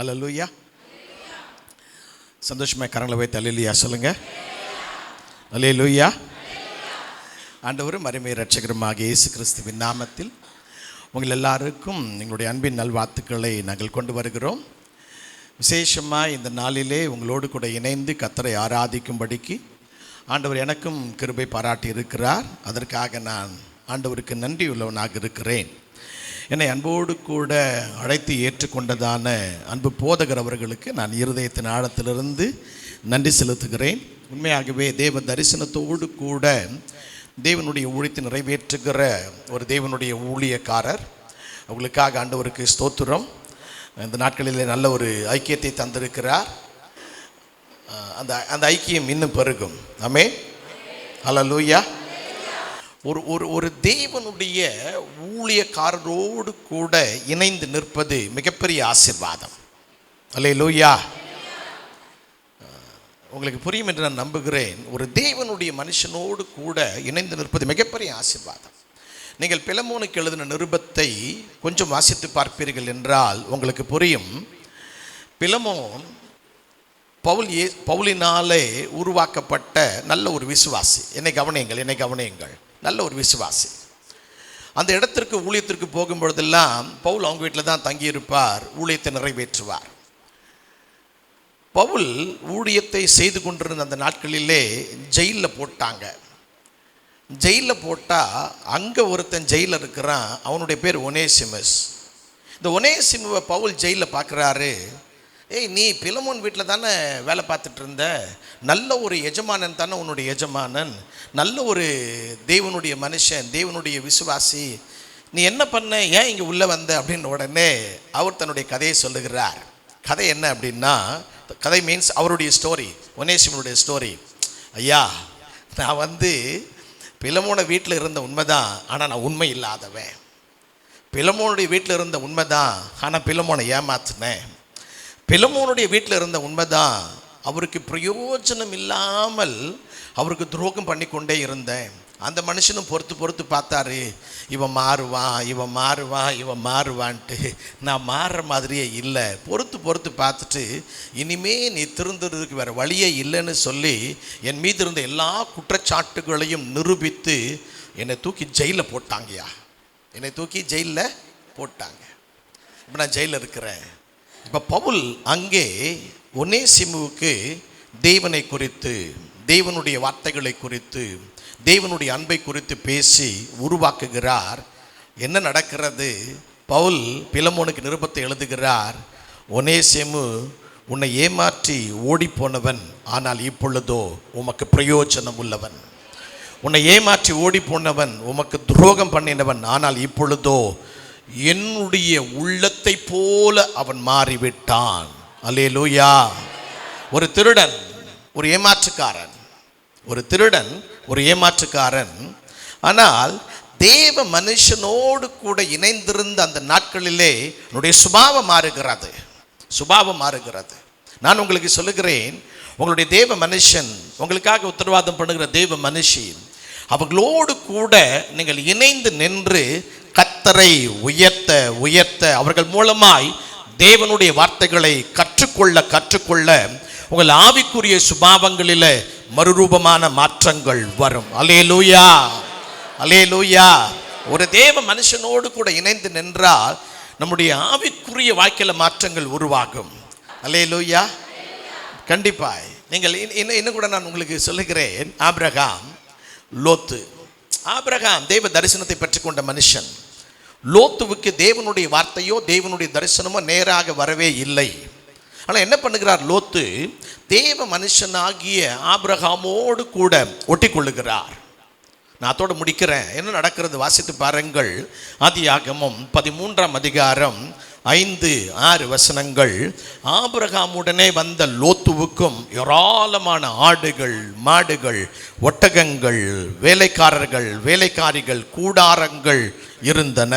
அலலுயா சந்தோஷமா கரங்களை போய் தள்ளிலியா சொல்லுங்க. அலே ஆண்டவரும் அருமை ரட்சகருமாக இயேசு கிறிஸ்துவின் நாமத்தில் உங்கள் எல்லாருக்கும் எங்களுடைய அன்பின் நல்வாழ்த்துக்களை நாங்கள் கொண்டு வருகிறோம். விசேஷமாக இந்த நாளிலே உங்களோடு கூட இணைந்து கத்தரை ஆராதிக்கும்படிக்கு ஆண்டவர் எனக்கும் கிருபை பாராட்டி இருக்கிறார் அதற்காக நான் ஆண்டவருக்கு நன்றி உள்ளவனாக இருக்கிறேன். என்னை அன்போடு கூட அழைத்து ஏற்றுக்கொண்டதான அன்பு போதகர் அவர்களுக்கு நான் இருதயத்தின் ஆழத்திலிருந்து நன்றி செலுத்துகிறேன். உண்மையாகவே தேவ தரிசனத்தோடு கூட தேவனுடைய ஊழியத்தை நிறைவேற்றுகிற ஒரு தேவனுடைய ஊழியக்காரர். அவங்களுக்காக ஆண்டவருக்கு ஸ்தோத்திரம். இந்த நாட்களிலே நல்ல ஒரு ஐக்கியத்தை தந்திருக்கிறார். அந்த அந்த ஐக்கியம் இன்னும் பெருகும். அமே ஹலோ லூயா ஒரு ஒரு ஒரு தேவனுடைய ஊழியக்காரரோடு கூட இணைந்து நிற்பது மிகப்பெரிய ஆசிர்வாதம். அல்லேலூயா. உங்களுக்கு புரியும் என்று நான் நம்புகிறேன். ஒரு தேவனுடைய மனுஷனோடு கூட இணைந்து நிற்பது மிகப்பெரிய ஆசிர்வாதம். நீங்கள் பிலமோனுக்கு எழுதின நிருபத்தை கொஞ்சம் வாசித்து பார்ப்பீர்கள் என்றால் உங்களுக்கு புரியும். பிலமோன் பவுல் ஏ பவுலினாலே உருவாக்கப்பட்ட நல்ல ஒரு விசுவாசி. என்னை கவனியுங்கள் என்னை கவனியுங்கள். நல்ல ஒரு விசுவாசி. அந்த இடத்திற்கு ஊழியத்திற்கு போகும்பொழுதெல்லாம் பவுல் அவங்க வீட்டில் தான் தங்கியிருப்பார் ஊழியத்தை நிறைவேற்றுவார். பவுல் ஊழியத்தை செய்து கொண்டிருந்த அந்த நாட்களிலே ஜெயிலில் போட்டாங்க. ஜெயிலில் போட்டால் அங்கே ஒருத்தன் ஜெயிலில் இருக்கிறான் அவனுடைய பேர் ஒனேசிமஸ். இந்த ஒனேசிமுவை பவுல் ஜெயிலில் பார்க்குறாரு ஏய் நீ பிலமோன் வீட்டில் தானே வேலை பார்த்துட்டு இருந்த? நல்ல ஒரு எஜமானன் தானே உன்னுடைய எஜமானன். நல்ல ஒரு தேவனுடைய மனுஷன் தேவனுடைய விசுவாசி. நீ என்ன பண்ண? ஏன் இங்கே உள்ளே வந்த? அப்படின்னு உடனே அவர் தன்னுடைய கதையை சொல்லுகிறார். கதை என்ன அப்படின்னா கதை மீன்ஸ் அவருடைய ஸ்டோரி ஒனேசிமனுடைய ஸ்டோரி ஐயா நான் வந்து பிலமோன வீட்டில் இருந்த உண்மைதான் ஆனால் நான் உண்மை இல்லாதவன். பிலமோனுடைய வீட்டில் இருந்த உண்மைதான் ஆனால் பிலமோனை ஏமாத்தினேன். பிலமோனுடைய வீட்டில் இருந்த உண்மைதான். அவருக்கு பிரயோஜனம் இல்லாமல் அவருக்கு துரோகம் பண்ணி கொண்டே இருந்தேன். அந்த மனுஷனும் பொறுத்து பொறுத்து பார்த்தாரு இவன் மாறுவான் இவன் மாறுவான் இவன் மாறுவான்ட்டு. நான் மாறுற மாதிரியே இல்லை. பொறுத்து பொறுத்து பார்த்துட்டு இனிமே நீ திருந்துறதுக்கு வேறு வழியே இல்லைன்னு சொல்லி என் மீது இருந்த எல்லா குற்றச்சாட்டுகளையும் நிரூபித்து என்னை தூக்கி ஜெயிலில் போட்டாங்கய்யா. என்னை தூக்கி ஜெயிலில் போட்டாங்க. இப்போ நான் ஜெயிலில் இருக்கிறேன். இப்போ பவுல் அங்கே ஒனேசிமுவுக்கு தேவனை குறித்து தேவனுடைய வார்த்தைகளை குறித்து தேவனுடைய அன்பை குறித்து பேசி உருவாக்குகிறார். என்ன நடக்கிறது? பவுல் பிலமோனுக்கு நிருபத்தை எழுதுகிறார் ஒனேசிமு உன்னை ஏமாற்றி ஓடிப்போனவன் ஆனால் இப்பொழுதோ உமக்கு பிரயோஜனம் உள்ளவன். உன்னை ஏமாற்றி ஓடிப்போனவன் உமக்கு துரோகம் பண்ணினவன் ஆனால் இப்பொழுதோ என்னுடைய உள்ளத்தை போல அவன் மாறிவிட்டான். அல்லேலூயா. ஒரு திருடன் ஒரு ஏமாற்றுக்காரன். ஒரு திருடன் ஒரு ஏமாற்றுக்காரன். ஆனால் தேவ மனுஷனோடு கூட இணைந்திருந்த அந்த நாட்களிலே என்னுடைய சுபாவம் மாறுகிறது. சுபாவம் மாறுகிறது. நான் உங்களுக்கு சொல்லுகிறேன் உங்களுடைய தேவ மனுஷன் உங்களுக்காக உத்தரவாதம் பண்ணுகிற தேவ மனுஷி அவர்களோடு கூட நீங்கள் இணைந்து நின்று கத்தரை உயர்த்த உயர்த்த அவர்கள் மூலமாய் தேவனுடைய வார்த்தைகளை கற்றுக்கொள்ள கற்றுக்கொள்ள உங்கள் ஆவிக்குரிய சுபாவங்களில் மறுரூபமான மாற்றங்கள் வரும். அலே லூயா அலே லூயா ஒரு தேவ மனுஷனோடு கூட இணைந்து நின்றால் நம்முடைய ஆவிக்குரிய வாழ்க்கையில் மாற்றங்கள் உருவாகும். அலே லூயா கண்டிப்பாய். நீங்கள் இன்னும் இன்னும் கூட நான் உங்களுக்கு சொல்லுகிறேன். ஆபிரகாம் லோத்து. ஆபிரகாம் தேவ தரிசனத்தை பெற்றுக்கொண்ட மனுஷன் லோத்துவுக்கு தேவனுடைய வார்த்தையோ தேவனுடைய தரிசனமோ நேராக வரவே இல்லை. ஆனால் என்ன பண்ணுகிறார் லோத்து? தேவ மனுஷனாகிய ஆபிரகாமோடு கூட ஒட்டி கொள்ளுகிறார் நான் அதோடு முடிக்கிறேன். என்ன நடக்கிறது? வாசித்து பாருங்கள். ஆதியாகமும் பதிமூன்றாம் அதிகாரம் ஐந்து ஆறு வசனங்கள். ஆபிரகாமுடனே வந்த லோத்துவுக்கும் ஏராளமான ஆடுகள் மாடுகள் ஒட்டகங்கள் வேலைக்காரர்கள் வேலைக்காரிகள் கூடாரங்கள் இருந்தன.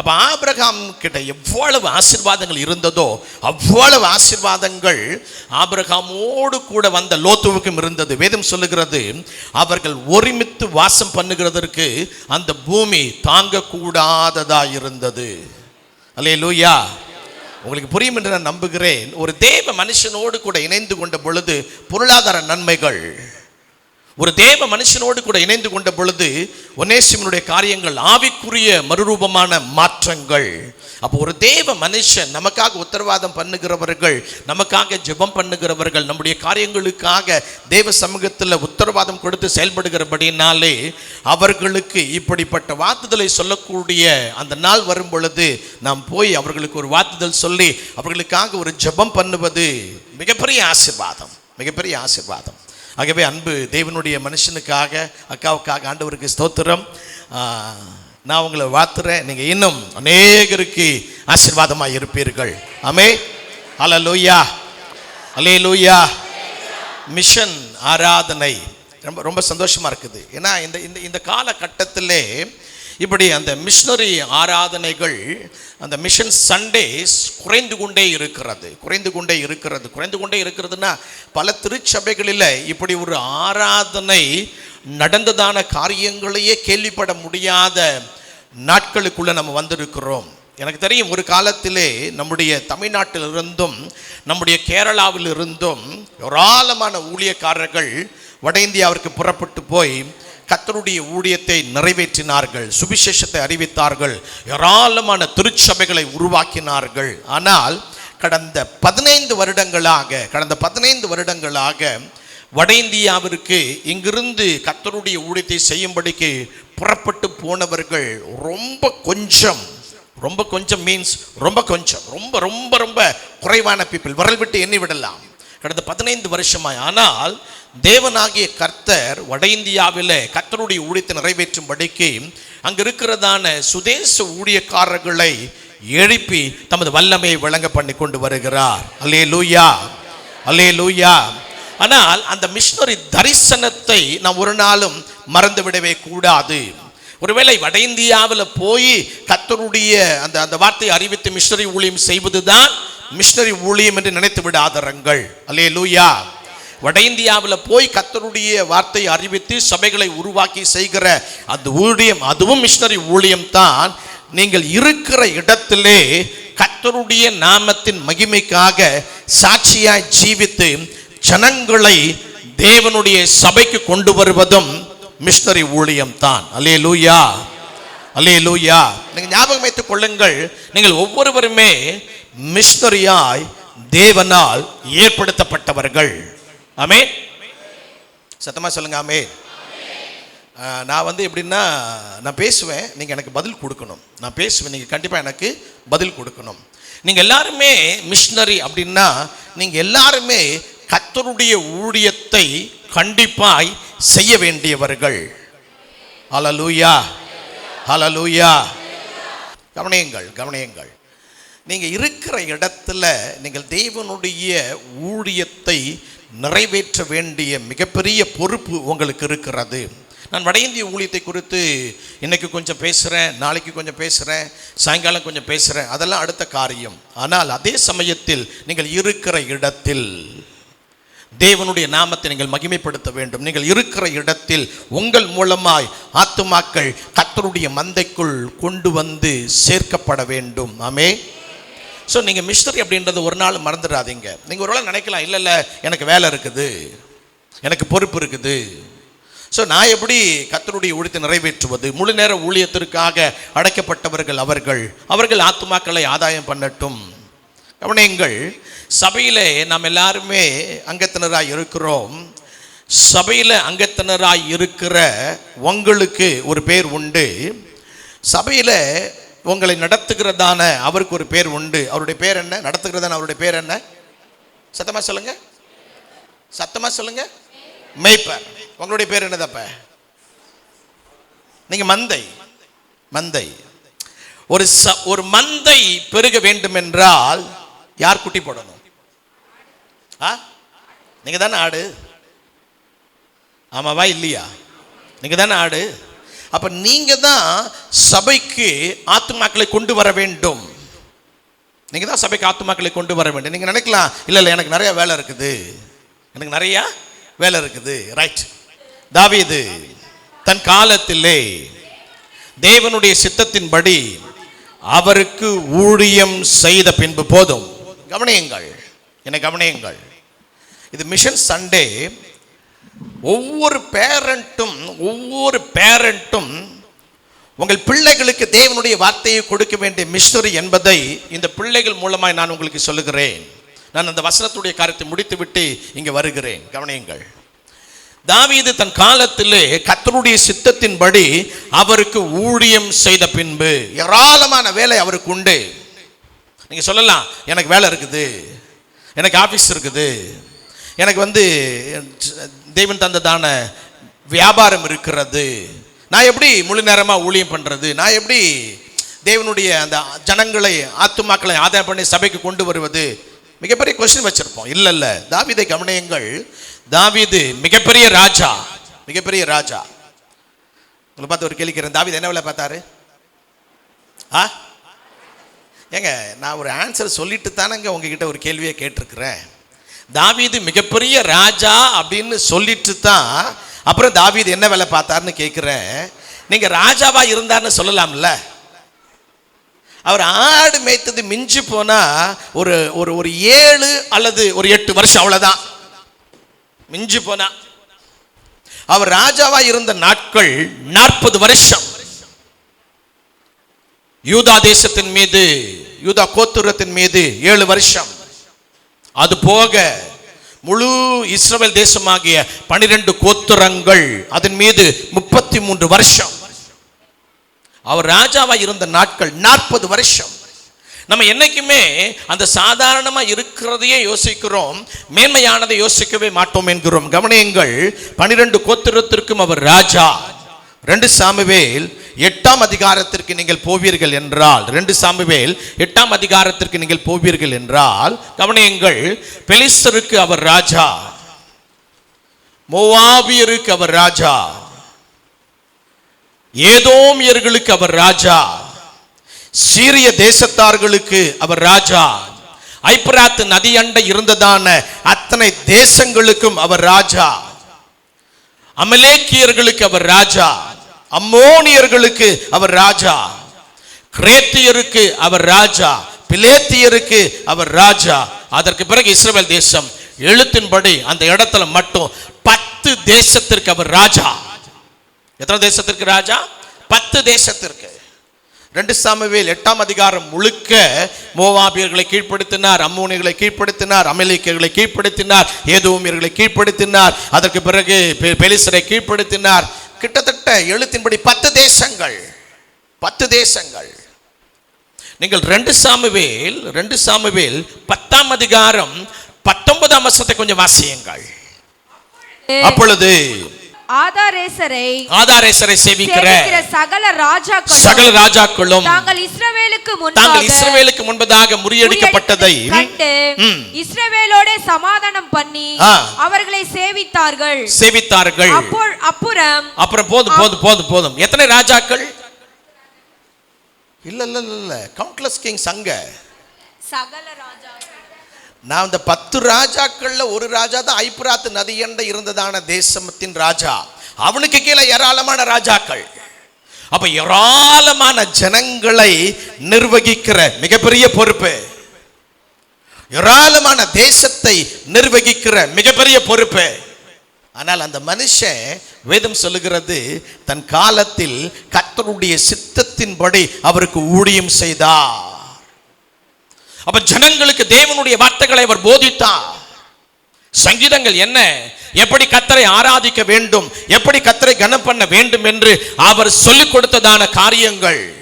அப்போ ஆபிரகாம் கிட்ட எவ்வளவு ஆசீர்வாதங்கள் இருந்ததோ அவ்வளவு ஆசீர்வாதங்கள் ஆபிரகாமோடு கூட வந்த லோத்துவுக்கும் இருந்தது. வேதம் சொல்லுகிறது அவர்கள் ஒருமித்து வாசம் பண்ணுகிறதற்கு அந்த பூமி தாங்கக்கூடாததாக இருந்தது அல்லே லூயா உங்களுக்கு புரியும் என்று நான் நம்புகிறேன். ஒரு தேவ மனுஷனோடு கூட இணைந்து கொண்ட பொழுது பொருளாதார நன்மைகள். ஒரு தேவ மனுஷனோடு கூட இணைந்து கொண்ட பொழுது ஒனேசிமனுடைய காரியங்கள் ஆவிக்குரிய மறுரூபமான மாற்றங்கள். அப்போ ஒரு தேவ மனுஷன் நமக்காக உத்தரவாதம் பண்ணுகிறவர்கள் நமக்காக ஜெபம் பண்ணுகிறவர்கள் நம்முடைய காரியங்களுக்காக தேவ சமூகத்தில் உத்தரவாதம் கொடுத்து செயல்படுகிறபடினாலே அவர்களுக்கு இப்படிப்பட்ட வாத்துதலை சொல்லக்கூடிய அந்த நாள் வரும் பொழுது நாம் போய் அவர்களுக்கு ஒரு வாத்துதல் சொல்லி அவர்களுக்காக ஒரு ஜெபம் பண்ணுவது மிகப்பெரிய ஆசீர்வாதம் மிகப்பெரிய ஆசிர்வாதம். ஆகவே அன்பு தேவனுடைய மனுஷனுக்காக அக்காவுக்காக ஆண்டவருக்கு ஸ்தோத்திரம். நான் உங்களை வாழ்த்துறேன். நீங்கள் இன்னும் அநேகருக்கு ஆசீர்வாதமாக இருப்பீர்கள். அமே அல லூயா அலே லூயா மிஷன் ஆராதனை. ரொம்ப ரொம்ப சந்தோஷமா இருக்குது. ஏன்னா இந்த இந்த இந்த காலகட்டத்திலே இப்படி அந்த மிஷனரி ஆராதனைகள் அந்த மிஷன் சண்டேஸ் குறைந்து கொண்டே இருக்கிறது. குறைந்து கொண்டே இருக்கிறது. குறைந்து கொண்டே இருக்கிறதுனா பல திருச்சபைகளில் இப்படி ஒரு ஆராதனை நடந்ததான காரியங்களையே கேள்விப்பட முடியாத நாட்களுக்குள்ளே நம்ம வந்திருக்கிறோம். எனக்கு தெரியும் ஒரு காலத்திலே நம்முடைய தமிழ்நாட்டிலிருந்தும் நம்முடைய கேரளாவிலிருந்தும் ஏராளமான ஊழியக்காரர்கள் வட இந்தியாவிற்கு புறப்பட்டு போய் கத்தருடைய ஊழியத்தை நிறைவேற்றினார்கள் சுவிசேஷத்தை அறிவித்தார்கள் ஏராளமான திருச்சபைகளை உருவாக்கினார்கள். ஆனால் கடந்த பதினைந்து வருடங்களாக கடந்த பதினைந்து வருடங்களாக வட இந்தியாவிற்கு இங்கிருந்து கத்தருடைய ஊழியத்தை செய்யும்படிக்கு புறப்பட்டு போனவர்கள் ரொம்ப கொஞ்சம் ரொம்ப கொஞ்சம் மீன்ஸ் ரொம்ப கொஞ்சம் ரொம்ப ரொம்ப ரொம்ப குறைவான பீப்பிள் விரல் விட்டு எண்ணி விடலாம். கடந்த பதினைந்து வருஷமாய். ஆனால் தேவனாகிய கர்த்தர் வட இந்தியாவில் கர்த்தருடைய ஊழியத்தை நிறைவேற்றும்படிக்கு அங்கே இருக்கிறதான சுதேச ஊழியக்காரர்களை எழுப்பி தமது வல்லமையை விளங்க பண்ணி கொண்டு வருகிறார். அல்லே லூயா அல்லே லூயா ஆனால் அந்த மிஷினரி தரிசனத்தை நாம் ஒரு நாளும் மறந்து விடவே கூடாது. ஒருவேளை வட இந்தியாவில் போய் கத்தருடைய அந்த அந்த வார்த்தையை அறிவித்து மிஷினரி ஊழியம் செய்வதுதான் மிஷினரி ஊழியம் என்று நினைத்து விடாதரங்கள் அல்லே லூயா வட இந்தியாவில் போய் கத்தருடைய வார்த்தையை அறிவித்து சபைகளை உருவாக்கி செய்கிற அந்த ஊழியம் அதுவும் மிஷினரி ஊழியம் தான். நீங்கள் இருக்கிற இடத்திலே கத்தருடைய நாமத்தின் மகிமைக்காக சாட்சியாய் ஜீவித்து ஜனங்களை தேவனுடைய சபைக்கு கொண்டு வருவதும் மிஷினரி ஊழியம் தான். அலே லூயா அலே லூயா நீங்கள் ஞாபகம் வைத்துக் கொள்ளுங்கள். நீங்கள் ஒவ்வொருவருமே மிஷனரியாய் தேவனால் ஏற்படுத்தப்பட்டவர்கள். ஆமே சத்தமா சொல்லுங்க ஆமே நான் வந்து எப்படின்னா நான் பேசுவேன் நீங்கள் எனக்கு பதில் கொடுக்கணும். நான் பேசுவேன் நீங்கள் கண்டிப்பாக எனக்கு பதில் கொடுக்கணும். நீங்கள் எல்லாருமே மிஷினரி அப்படின்னா நீங்கள் எல்லாருமே கத்தருடைய ஊழியத்தை கண்டிப்பாய் செய்ய வேண்டியவர்கள். ஹலலூயா ஹலலூயா கவனியுங்கள் கவனியுங்கள். நீங்கள் இருக்கிற இடத்துல நீங்கள் தேவனுடைய ஊழியத்தை நிறைவேற்ற வேண்டிய மிகப்பெரிய பொறுப்பு உங்களுக்கு இருக்கிறது. நான் வட இந்திய ஊழியத்தை குறித்து இன்றைக்கி கொஞ்சம் பேசுகிறேன் நாளைக்கு கொஞ்சம் பேசுகிறேன் சாயங்காலம் கொஞ்சம் பேசுகிறேன் அதெல்லாம் அடுத்த காரியம். ஆனால் அதே சமயத்தில் நீங்கள் இருக்கிற இடத்தில் தேவனுடைய நாமத்தை நீங்கள் மகிமைப்படுத்த வேண்டும். நீங்கள் இருக்கிற இடத்தில் உங்கள் மூலமாய் ஆத்துமாக்கள் கத்தருடைய மந்தைக்குள் கொண்டு வந்து சேர்க்கப்பட வேண்டும். ஆமே ஸோ நீங்கள் மிஸ்டரி அப்படின்றது ஒரு நாள் மறந்துடாதீங்க. நீங்கள் ஒரு வேளை நினைக்கலாம் இல்லை இல்லை எனக்கு வேலை இருக்குது. எனக்கு பொறுப்பு இருக்குது. ஸோ நான் எப்படி கத்தருடைய ஊழியத்தை நிறைவேற்றுவது? முழு நேர ஊழியத்திற்காக அடைக்கப்பட்டவர்கள் அவர்கள். அவர்கள் ஆத்துமாக்களை ஆதாயம் பண்ணட்டும். கவனியங்கள் சபையில் நாம் எல்லாருமே அங்கத்தினராக இருக்கிறோம். சபையில் அங்கத்தினராக இருக்கிற உங்களுக்கு ஒரு பேர் உண்டு. சபையில் உங்களை நடத்துகிறதான அவருக்கு ஒரு பேர் உண்டு. அவருடைய பேர் என்ன? நடத்துகிறதான அவருடைய பேர் என்ன? சத்தமாக சொல்லுங்க. சத்தமாக சொல்லுங்க. மேய்ப்பர். உங்களுடைய பேர் என்னதப்ப நீங்க மந்தை. மந்தை. ஒரு ச ஒரு மந்தை பெருக வேண்டும் என்றால் யார் குட்டி போடணும்? ஆ? நீங்க தானே ஆடு? ஆமாவா இல்லையா? நீங்க தானே ஆடு? அப்போ நீங்கள் தான் சபைக்கு ஆத்துமாக்களை கொண்டு வர வேண்டும். நீங்கள் தான் சபைக்கு ஆத்துமாக்களை கொண்டு வர வேண்டும். நீங்கள் நினைக்கலாம் இல்லை இல்லை எனக்கு நிறையா வேலை இருக்குது. எனக்கு நிறையா வேலை இருக்குது. ரைட் தாவீது தன் காலத்திலே தேவனுடைய சித்தத்தின்படி அவருக்கு ஊழியம் செய்த பின்பு போதும். கவனியுங்கள் என்னை கவனியுங்கள். இது மிஷன் சண்டே. ஒவ்வொரு பேரண்ட்டும் ஒவ்வொரு பேரண்ட்டும் உங்கள் பிள்ளைகளுக்கு தேவனுடைய வார்த்தையை கொடுக்க வேண்டிய மிஸ்டரி என்பதை இந்த பிள்ளைகள் மூலமாய் நான் உங்களுக்கு சொல்லுகிறேன். நான் அந்த வசனத்துடைய காரியத்தை முடித்துவிட்டு இங்கே வருகிறேன். கவனியுங்கள். தாவீது தன் காலத்திலே கத்தருடைய சித்தத்தின்படி அவருக்கு ஊழியம் செய்த பின்பு ஏராளமான வேலை அவருக்கு உண்டு. நீங்கள் சொல்லலாம் எனக்கு வேலை இருக்குது எனக்கு ஆஃபீஸ் இருக்குது எனக்கு வந்து தேவன் தந்ததான வியாபாரம் இருக்கிறது. நான் எப்படி முழு நேரமாக ஊழியம் பண்ணுறது நான் எப்படி தேவனுடைய அந்த ஜனங்களை ஆத்துமாக்களை ஆதாயம் பண்ணி சபைக்கு கொண்டு வருவது? மிகப்பெரிய கொஸ்டின் வச்சுருப்போம். இல்லை இல்லை. தாவிதை கவனியங்கள். தாவிது மிகப்பெரிய ராஜா. மிகப்பெரிய ராஜா. உங்களை பார்த்து ஒரு கேள்விக்கிறேன் தாவிது என்ன வேலை பார்த்தாரு? ஆ? ஏங்க நான் ஒரு ஆன்சர் சொல்லிட்டு தானேங்க உங்ககிட்ட ஒரு கேள்வியை கேட்டிருக்கிறேன். தாவீது மிகப்பெரிய ராஜா அப்படின்னு சொல்லிட்டு தான் அப்புறம் தாவீது என்ன வேலை பார்த்தாருன்னு கேட்குறேன் நீங்க ராஜாவா இருந்தார்னு சொல்லலாம்ல. அவர் ஆடு மேய்த்தது மிஞ்சி போனா ஒரு ஒரு ஒரு ஏழு அல்லது ஒரு எட்டு வருஷம் அவ்வளவுதான். மிஞ்சி போனா. அவர் ராஜாவா இருந்த நாட்கள் நாற்பது வருஷம். யூதா தேசத்தின் மீது யூதா கோத்துரத்தின் மீது ஏழு வருஷம். அது போக முழு இஸ்ரவேல் தேசமாகிய பனிரெண்டு கோத்துரங்கள் அதன் மீது முப்பத்தி மூன்று வருஷம். அவர் ராஜாவா இருந்த நாட்கள் நாற்பது வருஷம். நம்ம என்னைக்குமே அந்த சாதாரணமா இருக்கிறதையே யோசிக்கிறோம் மேன்மையானதை யோசிக்கவே மாட்டோம் என்கிறோம். கவனியங்கள் பனிரெண்டு கோத்திரத்திற்கும் அவர் ராஜா. ரெண்டு சாமுவேல் எட்டாம் அதிகாரத்திற்கு நீங்கள் போவீர்கள் என்றால் ரெண்டு சாமுவேல் எட்டாம் அதிகாரத்திற்கு நீங்கள் போவீர்கள் என்றால் கவனியங்கள் பெலிஸ்தருக்கு அவர் ராஜா மோவாபியருக்கு அவர் ராஜா ஏதோமியர்களுக்கு அவர் ராஜா சீரிய தேசத்தார்களுக்கு அவர் ராஜா ஐப்ராத் நதி அண்டை இருந்ததான அத்தனை தேசங்களுக்கும் அவர் ராஜா அமலேக்கியர்களுக்கு அவர் ராஜா அம்மோனியர்களுக்கு அவர் ராஜா. கிரேத்தியருக்கு அவர் ராஜா. பிலேத்தியருக்கு அவர் ராஜா. அதற்கு பிறகு இஸ்ரேல் தேசம். எழுத்தின்படி அந்த இடத்துல மட்டும் பத்து தேசத்திற்கு அவர் ராஜா. எத்தனை தேசத்திற்கு ராஜா? பத்து தேசத்திற்கு. ரெண்டு சாமுவேல் எட்டாம் அதிகாரம் முழுக்க மோவாபியர்களை கீழ்ப்படுத்தினார் அம்மோனியர்களை கீழ்ப்படுத்தினார் அமெரிக்கர்களை கீழ்ப்படுத்தினார் ஏதோமியர்களை கீழ்ப்படுத்தினார் அதற்கு பிறகு பெலிசரை கீழ்ப்படுத்தினார் கிட்டத்தட்ட எழுத்தின்படி பத்து தேசங்கள். பத்து தேசங்கள். நீங்கள் ரெண்டு சாமுவேல் ரெண்டு சாமுவேல் பத்தாம் அதிகாரம் பத்தொன்பதாம் வருஷத்தை கொஞ்சம் வாசியுங்கள். அப்பொழுது ஆதாரேசரை ஆதாரேசரை சேவிக்கிற சகல ராஜாக்களும் சகல ராஜாக்களும் தாங்கள் இஸ்ரவேலுக்கு தாங்கள் முன்பாக இஸ்ரவேலுக்கு முன்பதாக முறியடிக்கப்பட்டதை கண்டு. இஸ்ரவேலோட சமாதானம் பண்ணி. அவர்களை சேவித்தார்கள். சேவித்தார்கள். அப்போ அப்புறம்? அப்புறம் போதும் போதும் போதும் போதும். எத்தனை ராஜாக்கள்? இல்ல இல்ல இல்ல இல்ல. கவுண்ட்லெஸ் கிங்ஸ் அங்க. சகல ராஜாக்கள். நான் இந்த பத்து ராஜாக்கள்ல ஒரு ராஜா தான் ஐப்ராத் நதியண்ட இருந்ததான தேசத்தின் ராஜா. அவனுக்கு கீழே ஏராளமான ராஜாக்கள். அப்ப ஏராளமான ஜனங்களை நிர்வகிக்கிற மிகப்பெரிய பொறுப்பு. ஏராளமான தேசத்தை நிர்வகிக்கிற மிகப்பெரிய பொறுப்பு. ஆனால் அந்த மனுஷன் வேதம் சொல்லுகிறது தன் காலத்தில் கர்த்தருடைய சித்தத்தின்படி அவருக்கு ஊழியம் செய்தார். அப்ப ஜனங்களுக்கு தேவனுடைய வார்த்தைகளை அவர் போதித்தார். சங்கீதங்கள் என்ன? எப்படி கத்தரை ஆராதிக்க வேண்டும் எப்படி கத்தரை கனம் பண்ண வேண்டும் என்று அவர் சொல்லிக் கொடுத்ததான காரியங்கள்.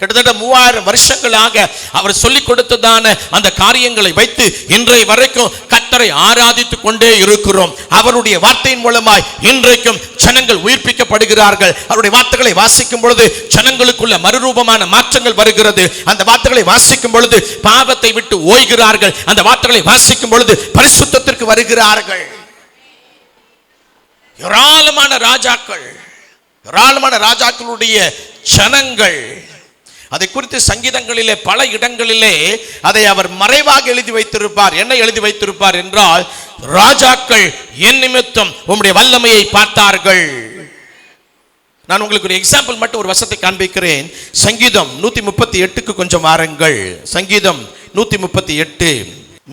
கிட்டத்தட்ட மூவாயிரம் வருஷங்களாக அவர் சொல்லிக் கொடுத்ததான அந்த காரியங்களை வைத்து இன்றைய வரைக்கும் கர்த்தரை ஆராதித்துக் கொண்டே இருக்கிறோம். அவருடைய வார்த்தையின் மூலமாய் இன்றைக்கும் ஜனங்கள் உயிர்ப்பிக்கப்படுகிறார்கள். அவருடைய வார்த்தைகளை வாசிக்கும் பொழுது ஜனங்களுக்குள்ள மறுரூபமான மாற்றங்கள் வருகிறது. அந்த வார்த்தைகளை வாசிக்கும் பொழுது பாவத்தை விட்டு ஓய்கிறார்கள். அந்த வார்த்தைகளை வாசிக்கும் பொழுது பரிசுத்தத்திற்கு வருகிறார்கள். ஏராளமான ராஜாக்கள் ஏராளமான ராஜாக்களுடைய ஜனங்கள் அதை குறித்து சங்கீதங்களிலே பல இடங்களிலே அதை அவர் மறைவாக எழுதி வைத்திருப்பார். என்ன எழுதி வைத்திருப்பார் என்றால் ராஜாக்கள் என் நிமித்தம் உம்முடைய வல்லமையை பார்த்தார்கள். நான் உங்களுக்கு ஒரு எக்ஸாம்பிள் மட்டும் ஒரு வசத்தை காண்பிக்கிறேன். சங்கீதம் நூத்தி முப்பத்தி எட்டுக்கு கொஞ்சம் வாருங்கள். சங்கீதம் நூத்தி முப்பத்தி எட்டு.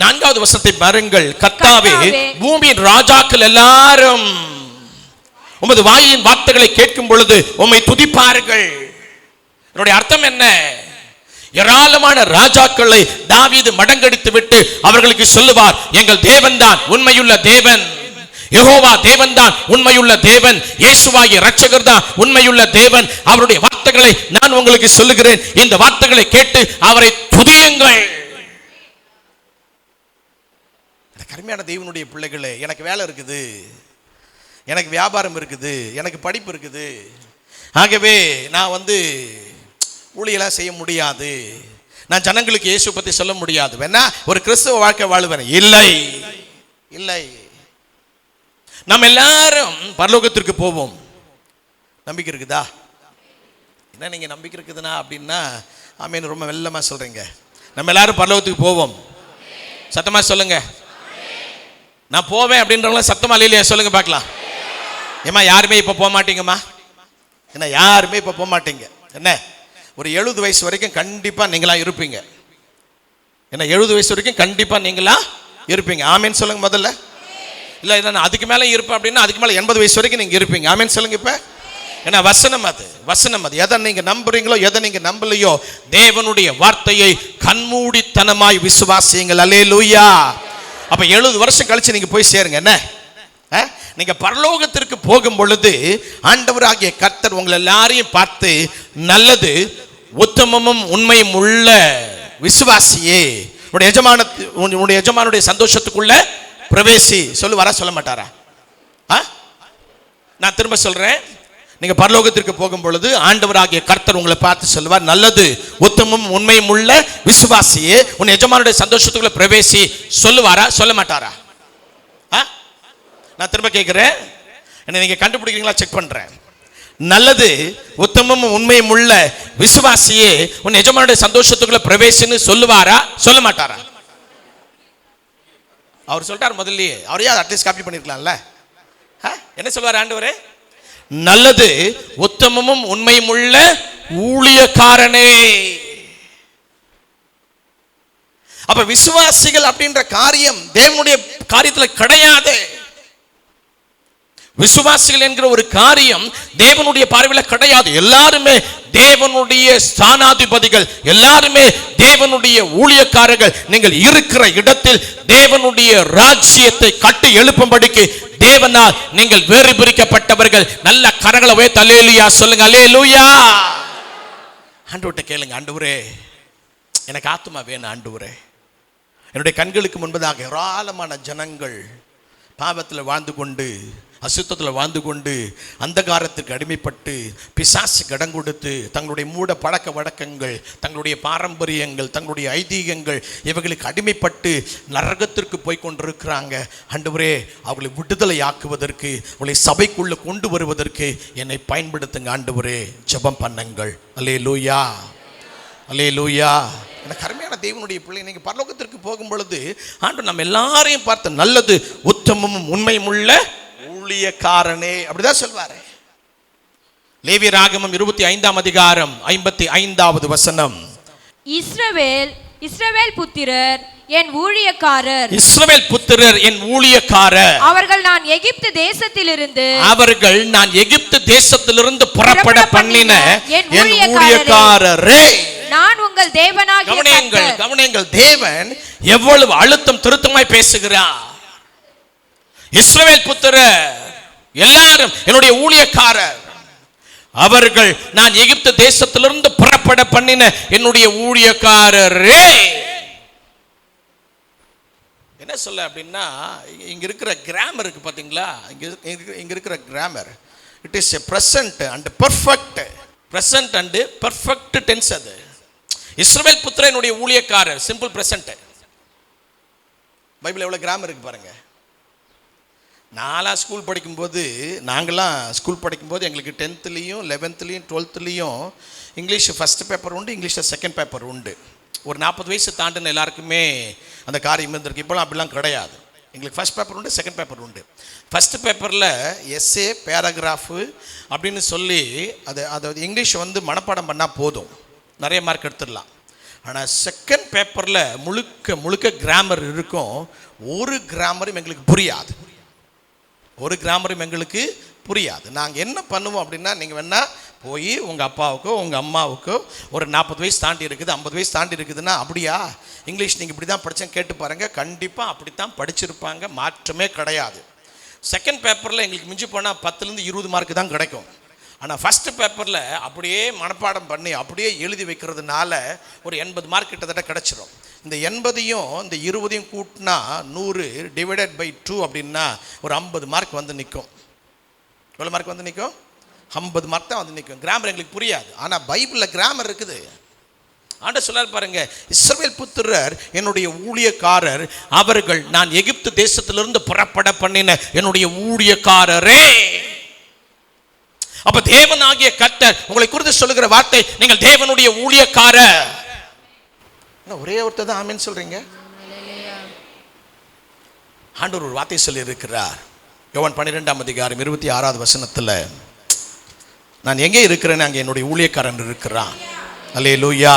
நான்காவது வசத்தை பாருங்கள். கர்த்தாவே, பூமியின் ராஜாக்கள் எல்லாரும் உமது வாயின் வார்த்தைகளை கேட்கும் பொழுது உம்மை துதிப்பார்கள். என்னுடைய அர்த்தம் என்ன? ஏராளமான ராஜாக்களை தாவீது மடங்கடித்து விட்டு அவர்களுக்கு சொல்லுவார் எங்கள் தேவன்தான் உண்மையுள்ள தேவன். யெகோவா தேவன்தான் உண்மையுள்ள தேவன். இயேசுவாகிய ரட்சகர் தான் உண்மையுள்ள தேவன். அவருடைய வார்த்தைகளை நான் உங்களுக்கு சொல்லுகிறேன். இந்த வார்த்தைகளை கேட்டு அவரை துதியுங்கள். கருமையான தெய்வனுடைய பிள்ளைகளே எனக்கு வேலை இருக்குது. எனக்கு வியாபாரம் இருக்குது. எனக்கு படிப்பு இருக்குது. ஆகவே நான் வந்து ஊழியெல்லாம் செய்ய முடியாது. நான் ஜனங்களுக்கு இயேசு பற்றி சொல்ல முடியாது. வேணா ஒரு கிறிஸ்துவ வாழ்க்கை வாழுவேன். இல்லை. இல்லை. நம்ம எல்லாரும் பரலோகத்திற்கு போவோம். நம்பிக்கை இருக்குதா? என்ன நீங்கள் நம்பிக்கை இருக்குதுன்னா அப்படின்னா ஆமீன் ரொம்ப வெள்ளமாக சொல்கிறீங்க நம்ம எல்லாரும் பரலோகத்துக்கு போவோம். சத்தமாக சொல்லுங்க. நான் போவேன் அப்படின்றவங்கள சத்தமாக இல்லையா? சொல்லுங்க பார்க்கலாம். ஏம்மா யாருமே இப்போ போக மாட்டீங்கம்மா என்ன யாருமே இப்போ போக மாட்டீங்க என்ன? ஒரு எழுபது வயசு வரைக்கும் கண்டிப்பாக நீங்களாக இருப்பீங்க. ஏன்னா எழுபது வயசு வரைக்கும் கண்டிப்பாக நீங்களாக இருப்பீங்க. ஆமேன்னு சொல்லுங்க முதல்ல. இல்லை இல்லை நான் அதுக்கு மேலே இருப்பேன் அப்படின்னா அதுக்கு மேலே எண்பது வயசு வரைக்கும் நீங்கள் இருப்பீங்க. ஆமேன்னு சொல்லுங்க இப்போ. ஏன்னா வசனம் அது வசனம் அது. எதை நீங்கள் நம்புறீங்களோ எதை நீங்கள் நம்பலையோ தேவனுடைய வார்த்தையை கண்மூடித்தனமாய் விசுவாசியுங்கள். அலே லூயா அப்போ எழுபது வருஷம் கழிச்சு நீங்கள் போய் சேருங்க. என்ன? ஆ? பரலோகத்திற்கு போகும் பொழுது ஆண்டவராகிய கர்த்தர் உங்களை எல்லாரையும் பார்த்து நல்லது உத்தமமும் உண்மையும் உள்ள விசுவாசியே. உன்னுடைய எஜமான உன்னுடைய எஜமானுடைய சந்தோஷத்துக்குள்ள பிரவேசி. சொல்லு வர சொல்ல மாட்டாரா? ஆ? நான் திரும்ப சொல்றேன். நீங்க பரலோகத்திற்கு போகும் பொழுது ஆண்டவராகிய கர்த்தர் உங்களை பார்த்து சொல்லுவார் நல்லது உத்தமும் உண்மையும் உள்ள விசுவாசியே. உன் எஜமானுடைய சந்தோஷத்துக்குள்ள பிரவேசி. சொல்லுவாரா சொல்ல மாட்டாரா? ஆ? நான் திரும்ப கேட்குறேன் என்ன நீங்க கண்டுபிடிக்கிறீங்களா? செக் பண்றேன். நல்லது உத்தமமும் உண்மையும் உள்ள விசுவாசியே உன் எஜமானுடைய சந்தோஷத்துக்குள்ள பிரவேசன்னு சொல்லுவாரா? சொல்ல மாட்டாரா? அவர் சொல்லிட்டார் முதல்லயே. அவரையா அட்லீஸ்ட் காப்பி பண்ணிருக்கலாம்ல? என்ன சொல்வார் ஆண்டவரே? நல்லது உத்தமமும் உண்மையும் உள்ள ஊழியக்காரனே. அப்ப விசுவாசிகள் அப்படின்ற காரியம் தேவனுடைய காரியத்துல கிடையாது. விசுவாசிகள் என்கிற ஒரு காரியம் தேவனுடைய பார்வையில் கிடையாது. எல்லாருமே தேவனுடைய ஸ்தானாதிபதிகள் எல்லாருமே தேவனுடைய ஊழியக்காரர்கள். நீங்கள் இருக்கிற இடத்தில் தேவனுடைய ராஜ்யத்தை கட்டி எழுப்பும்படிக்கு தேவனால் நீங்கள் வேறு பிரிக்கப்பட்டவர்கள் நல்ல கரங்களை வே தல்லேலுயா சொல்லுங்க. அல்லேலூயா ஆண்டவர்கிட்ட கேளுங்க ஆண்டவரே எனக்கு ஆத்துமா வேணும் ஆண்டவரே. என்னுடைய கண்களுக்கு முன்பதாக ஏராளமான ஜனங்கள் பாவத்தில் வாழ்ந்து கொண்டு அசுத்தத்தில் வாழ்ந்து கொண்டு அந்தகாரத்துக்கு அடிமைப்பட்டு பிசாசு கடன் கொடுத்து தங்களுடைய மூட பழக்க வழக்கங்கள் தங்களுடைய பாரம்பரியங்கள் தங்களுடைய ஐதீகங்கள் இவைகளுக்கு அடிமைப்பட்டு நரகத்திற்கு போய் கொண்டிருக்கிறாங்க. ஆண்டவரே அவர்களை விடுதலை ஆக்குவதற்கு அவளை சபைக்குள்ளே கொண்டு வருவதற்கு என்னை பயன்படுத்துங்க ஆண்டவரே. ஜெபம் பண்ணுங்கள். அலே லூயா அலே லூயா எனக்கு அருமையான தேவனுடைய பிள்ளை நீங்கள் பரலோகத்திற்கு போகும் பொழுது ஆண்டு நம்ம எல்லாரையும் பார்த்து நல்லது உத்தமமும் உண்மையும் உள்ள ஊழியக்காரனே அப்படிதான் சொல்வாரு. லேவி ராகமம் இருபத்தி ஐந்தாம் அதிகாரம் ஐம்பத்தி ஐந்தாவது வசனம். இஸ்ரவேல் இஸ்ரவேல் புத்திரர் என் ஊழியக்காரர். இஸ்ரவேல் புத்திரர் என் ஊழியக்காரர். அவர்கள் நான் எகிப்து தேசத்திலிருந்து அவர்கள் நான் எகிப்து தேசத்திலிருந்து புறப்பட பண்ணின என் ஊழியக்காரரே. நான் உங்கள் தேவனாகிய கவனியங்கள். கவனியங்கள் தேவன் எவ்வளவு அழுத்தம் திருத்தமாய் பேசுகிறார். இஸ்ரவேல் புத்திர எல்லாரும் என்னுடைய ஊழியக்காரர். அவர்கள் நான் எகிப்து தேசத்திலிருந்து புறப்பட பண்ணின என்னுடைய ஊழியக்காரரே. என்ன சொல்ல அப்படின்னா இங்க இருக்கிற கிராமர் இருக்கு பாத்தீங்களா? இங்க இங்க இருக்கிற grammar it is a present and perfect present and perfect tense அது. இஸ்ரவேல் புத்திரனுடைய ஊழியக்காரர் சிம்பிள் பிரசன்ட் பைபிள் எவ்வளோ கிராமர் இருக்கு பாருங்க. நாலாக ஸ்கூல் படிக்கும்போது நாங்களாம் ஸ்கூல் படிக்கும்போது எங்களுக்கு டென்த்துலேயும் லெவன்த்துலேயும் டுவெல்த்துலேயும் இங்கிலீஷ் ஃபஸ்ட் பேப்பர் உண்டு இங்கிலீஷில் செகண்ட் பேப்பர் உண்டு. ஒரு நாற்பது வயசு தாண்டின எல்லாருக்குமே அந்த காரியம் இருந்திருக்கு. இப்போலாம் அப்படிலாம் கிடையாது. எங்களுக்கு ஃபர்ஸ்ட் பேப்பர் உண்டு செகண்ட் பேப்பர் உண்டு. ஃபஸ்ட்டு பேப்பரில் எஸ்ஏ பேராகிராஃபு அப்படின்னு சொல்லி அது அதாவது இங்கிலீஷ் வந்து மனப்பாடம் பண்ணால் போதும். நிறைய மார்க் எடுத்துடலாம். ஆனால் செகண்ட் பேப்பரில் முழுக்க முழுக்க கிராமர் இருக்கும். ஒரு கிராமரும் எங்களுக்கு புரியாது. ஒரு கிராமரும் எங்களுக்கு புரியாது. நாங்கள் என்ன பண்ணுவோம் அப்படின்னா நீங்கள் வேணால் போய் உங்கள் அப்பாவுக்கோ உங்கள் அம்மாவுக்கோ ஒரு நாற்பது வயசு தாண்டி இருக்குது ஐம்பது வயசு தாண்டி இருக்குதுன்னா அப்படியா? இங்கிலீஷ் நீங்கள் இப்படி தான் படித்தேன் கேட்டு பாருங்கள் கண்டிப்பாக அப்படித்தான் படிச்சிருப்பாங்க. மாற்றமே கிடையாது. செகண்ட் பேப்பரில் எங்களுக்கு மிஞ்சி போனால் பத்துலேருந்து இருபது மார்க்கு தான் கிடைக்கும். ஆனால் ஃபஸ்ட்டு பேப்பரில் அப்படியே மனப்பாடம் பண்ணி அப்படியே எழுதி வைக்கிறதுனால ஒரு எண்பது மார்க் கிட்டத்தட்ட கிடச்சிரும். இந்த எண்பதையும் இந்த இருபதையும் கூட்டினா நூறு டிவைடட் பை டூ அப்படின்னா ஒரு ஐம்பது மார்க் வந்து நிற்கும் எவ்வளோ மார்க் வந்து நிற்கும் ஐம்பது மார்க் தான் வந்து நிற்கும் கிராமர் எங்களுக்கு புரியாது. ஆனால் பைபிளில் கிராமர் இருக்குது. ஆண்ட சொல்லார் பாருங்க இஸ்ரவேல் புத்திரர் என்னுடைய ஊழியக்காரர் அவர்கள் நான் எகிப்து தேசத்திலிருந்து புறப்பட பண்ணின என்னுடைய ஊழியக்காரரே. அப்ப தேவனாகிய கர்த்தர் உங்களை குறித்து சொல்லுகிற வார்த்தை நீங்கள் தேவனுடைய ஊழியக்காரர் என்ன ஒரே ஒருத்தர் தான் ஆமேன்னு சொல்றீங்க? ஆண்டவர் ஒரு வார்த்தை சொல்லி இருக்கிறார் யோவான் பன்னிரெண்டாம் அதிகாரம் இருபத்தி ஆறாவது வசனத்துல நான் எங்கே இருக்கிறேன்னு அங்கே என்னுடைய ஊழியக்காரன் இருக்கிறான். அல்லே லூயா